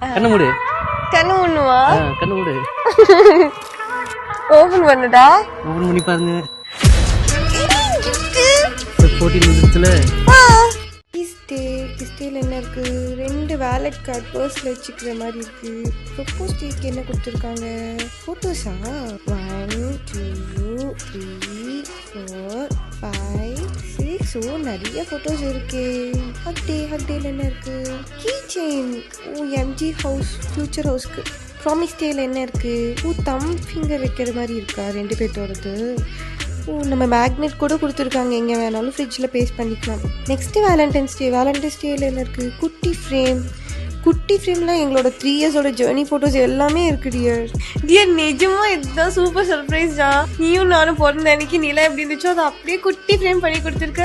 கண்ணு மூடு. கண்ணு ஆ, கண்ணு மூடு. ஓபன் பண்ணுடா. ஓபன் பண்ணி பாருங்க. போட்டியில் வந்துருச்சுல கிஸ்டே கிஸ்டேல என்ன இருக்கு? ரெண்டு வேலட் கார்டு பர்ஸ்ல வச்சுக்கிற மாதிரி இருக்கு. ப்ரொப்போஸ் டேக்கு என்ன கொடுத்துருக்காங்க? ஃபோட்டோஸா one two three four five six ஓ நிறைய ஃபோட்டோஸ் இருக்கு. டேல என்ன இருக்குது கீ செயின் ஓ எம்ஜி ஹவுஸ் ஃபியூச்சர் ஹவுஸ்க்கு ப்ராமிஸ் டேல என்ன இருக்குது ஓ தம் ஃபிங்கர் வைக்கிற மாதிரி இருக்கா? ரெண்டு பேர்த்தோடது ஓ நம்ம மேக்னெட் கூட கொடுத்துருக்காங்க. எங்கே வேணாலும் ஃப்ரிட்ஜில் பேஸ்ட் பண்ணிக்கலாம். நெக்ஸ்ட்டு வேலண்டைன்ஸ் டே வேலண்டைன்ஸ் டேயில் என்ன இருக்குது குட்டி ஃப்ரேம் குட்டி ஃப்ரேமில் எங்களோட த்ரீ இயர்ஸோட ஜேர்னி ஃபோட்டோஸ் எல்லாமே இருக்கு டியர் டியர் நிஜமாக இதுதான் சூப்பர் சர்ப்ரைஸ் தான் நீயும் நானும் பிறந்த அன்னைக்கு நிலா எப்படி இருந்துச்சோ அதை அப்படியே குட்டி ஃப்ரேம் பண்ணி கொடுத்துருக்க.